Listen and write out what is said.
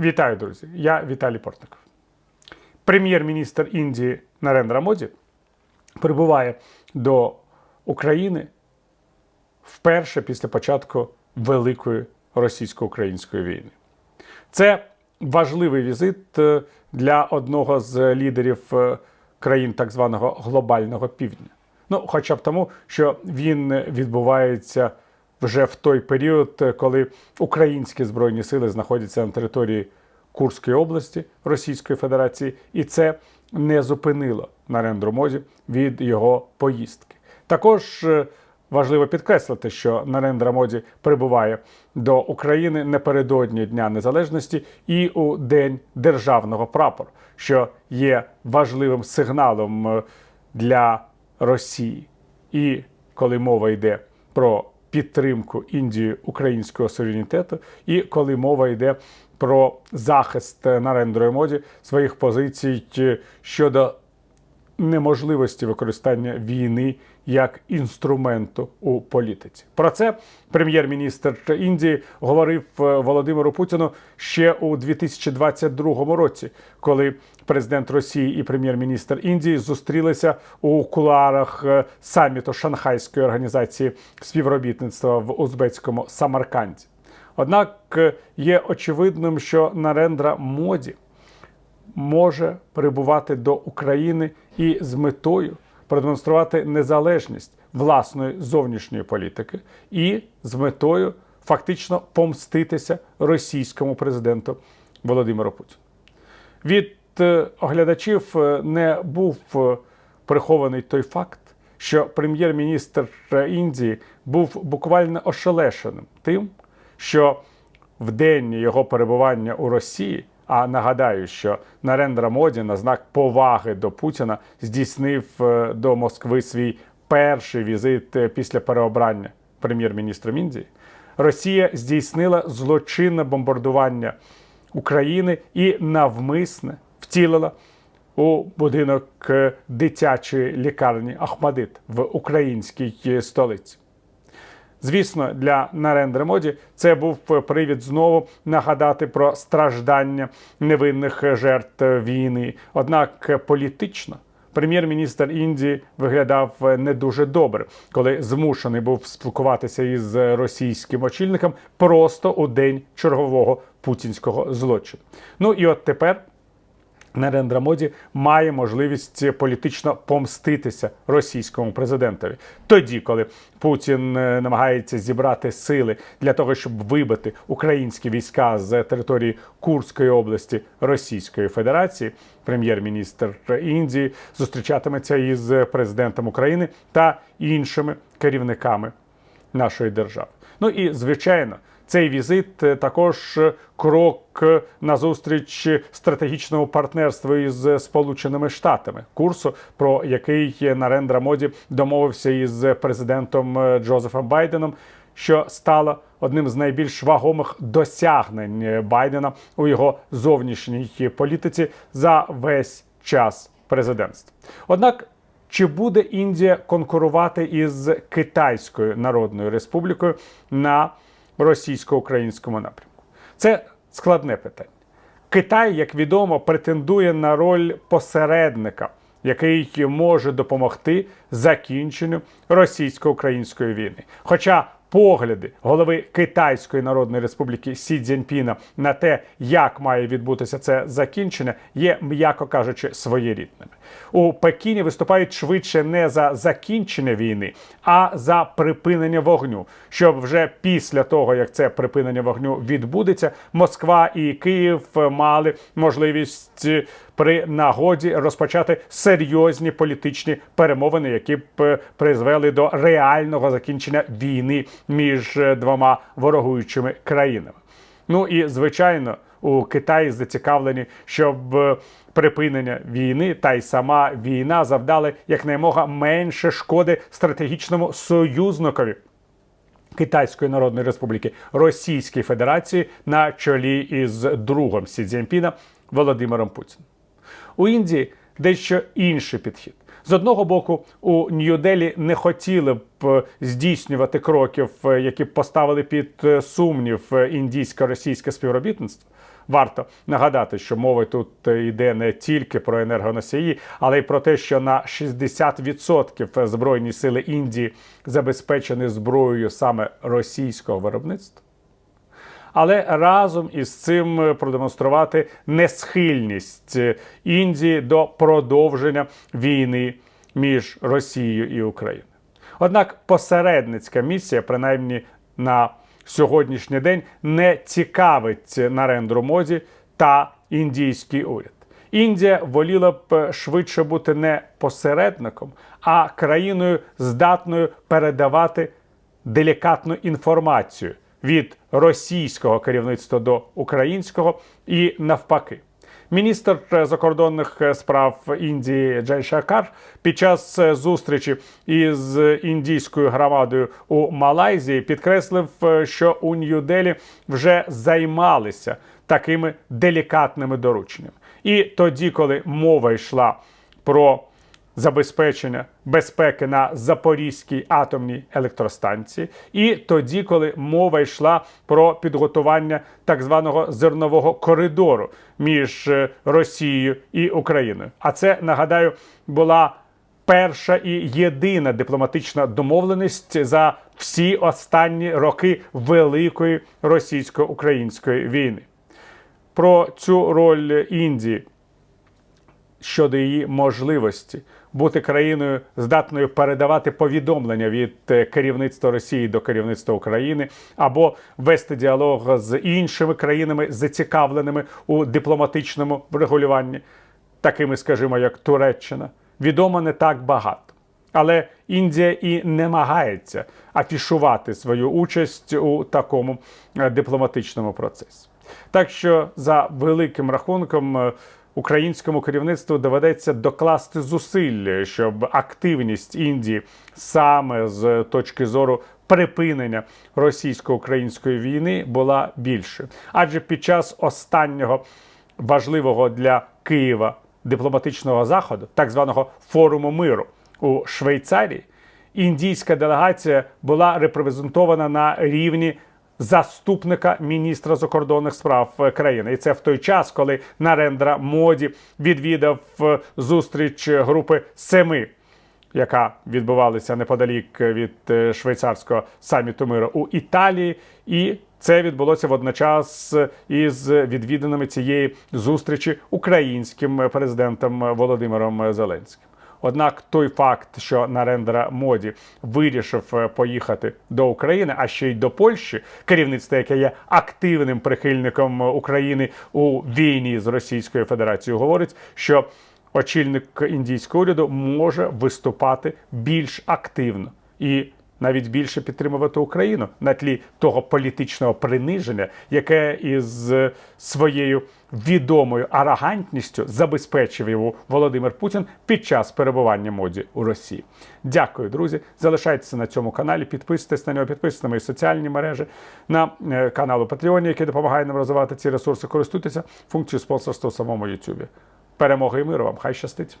Вітаю, друзі! Я Віталій Портников. Прем'єр-міністр Індії Нарендра Моді прибуває до України вперше після початку Великої російсько-української війни. Це важливий візит е, для одного з лідерів е, країн так званого глобального півдня. Ну, хоча б тому, що він відбувається вже в той період, е, коли українські збройні сили знаходяться на території Курської області Російської Федерації, і це не зупинило Нарендру Моді від його поїздки. Також е, важливо підкреслити, що Нарендра Моді прибуває до України напередодні Дня Незалежності і у День державного прапору, що є важливим сигналом е, для Росії. І коли мова йде про підтримку Індії українського суверенітету, і коли мова йде про захист Нарендрої моді своїх позицій е, щодо неможливості використання війни як інструменту у політиці. Про це прем'єр-міністр Індії говорив е, Володимиру Путіну ще у 2022 році, коли президент Росії і прем'єр-міністр Індії зустрілися у кулуарах е, саміту Шанхайської організації співробітництва в узбецькому Самарканді. Однак е, є очевидним, що Нарендра Моді може прибувати до України і з метою продемонструвати незалежність власної зовнішньої політики, і з метою фактично помститися російському президенту Володимиру Путіну. Від е, оглядачів е, не був е, прихований той факт, що прем'єр-міністр Індії був буквально ошелешеним тим, що в день його перебування у Росії. А нагадаю, що Нарендра Моді на знак поваги до Путіна здійснив е, до Москви свій перший візит е, після переобрання прем'єр-міністром Індії. Росія здійснила злочинне бомбардування України і навмисне втілила у будинок е, дитячої лікарні Ахмадит в українській столиці. Звісно, для Нарендри Моді це був привід знову нагадати про страждання невинних жертв війни. Однак політично прем'єр-міністр Індії виглядав не дуже добре, коли змушений був спілкуватися із російським очільником просто у день чергового путінського злочину. Ну і от тепер. Нарендра Моді має можливість політично помститися російському президентові. Тоді, коли Путін е, намагається зібрати сили для того, щоб вибити українські війська з території Курської області Російської Федерації, прем'єр-міністр Індії зустрічатиметься із президентом України та іншими керівниками нашої держави. Ну і звичайно. Цей візит е, також е, крок е, назустріч стратегічному партнерству із Сполученими Штатами, курсу, про який Нарендра Моді домовився із президентом Джозефом Байденом, що стало одним з найбільш вагомих досягнень Байдена у його зовнішній політиці за весь час президентства. Однак. Чи буде Індія конкурувати із Китайською Народною Республікою на російсько-українському напрямку? Це складне питання. Китай, як відомо, претендує на роль посередника, який може допомогти закінченню російсько-української війни. Хоча погляди голови Китайської Народної Республіки Сі Цзіньпіна на те, як має відбутися це закінчення, є, м'яко кажучи, своєрідними. У Пекіні виступають швидше не за закінчення війни, а за припинення вогню. Щоб вже після того, як це припинення вогню відбудеться, Москва і Київ мали можливість при нагоді розпочати серйозні політичні перемовини, які б призвели до реального закінчення війни між двома ворогуючими країнами. Ну і звичайно, у Китаї зацікавлені, щоб припинення війни та й сама війна завдали якнаймога менше шкоди стратегічному союзникові. Китайської Народної Республіки Російської Федерації на чолі із другом Сі Цзіньпіна Володимиром Путіним. У Індії дещо інший підхід. З одного боку, у Нью-Делі не хотіли б здійснювати кроків, які б поставили під сумнів індійсько-російське співробітництво. варто нагадати, що мова тут йде не тільки про енергоносії, але й про те, що на 60% збройні сили Індії забезпечені зброєю саме російського виробництва. Але разом із цим продемонструвати несхильність Індії до продовження війни між Росією і Україною. Однак посередницька місія, принаймні на сьогоднішній день, не цікавить Нарендру Моді та індійський уряд. Індія воліла б швидше бути не посередником, а країною здатною передавати делікатну інформацію від російського керівництва до українського і навпаки. Міністр закордонних справ Індії Джай Шакар під час зустрічі із індійською громадою у Малайзії підкреслив, що у Нью-Делі вже займалися такими делікатними дорученнями. І тоді, коли мова йшла про забезпечення безпеки на Запорізькій атомній електростанції, і тоді, коли мова йшла про підготування так званого зернового коридору між е, Росією і Україною. А це нагадаю була перша і єдина дипломатична домовленість за всі останні роки великої російсько-української війни. Про цю роль Індії щодо її можливості бути країною здатною передавати повідомлення від е, керівництва Росії до керівництва України або вести діалог з іншими країнами, зацікавленими у дипломатичному врегулюванні, такими, скажімо, як Туреччина, відомо не так багато. Але Індія і намагається афішувати свою участь у такому е, дипломатичному процесі. Так що, за великим рахунком, е, українському керівництву доведеться докласти зусиль, щоб активність Індії саме з точки зору припинення російсько-української війни була більшою. Адже під час останнього важливого для Києва дипломатичного заходу, так званого форуму миру у Швейцарії, індійська делегація була репрезентована на рівні заступника міністра закордонних справ е, країни. І це в той час, коли Нарендра Моді відвідав е, зустріч групи семи. Яка відбувалася неподалік від е, швейцарського саміту миру у Італії, і це відбулося водночас із відвіданими цієї зустрічі українським президентом Володимиром Зеленським. Однак той факт, що Нарендра Моді вирішив е, поїхати до України, а ще й до Польщі, керівництво, яке є активним прихильником України у війні з Російською Федерацією, говорить, що очільник індійського уряду може виступати більш активно. І навіть більше підтримувати Україну на тлі того політичного приниження, яке із своєю відомою арогантністю забезпечив його Володимир Путін під час перебування моді у Росії. Дякую, друзі. Залишайтеся на цьому каналі, підписуйтесь на нього, підписуйтесь на мої соціальні мережі, на е, канал у Патреоні, який допомагає нам розвивати ці ресурси. Користуйтеся функцією спонсорства у самому Ютубі. Перемоги і миру вам! Хай щастить!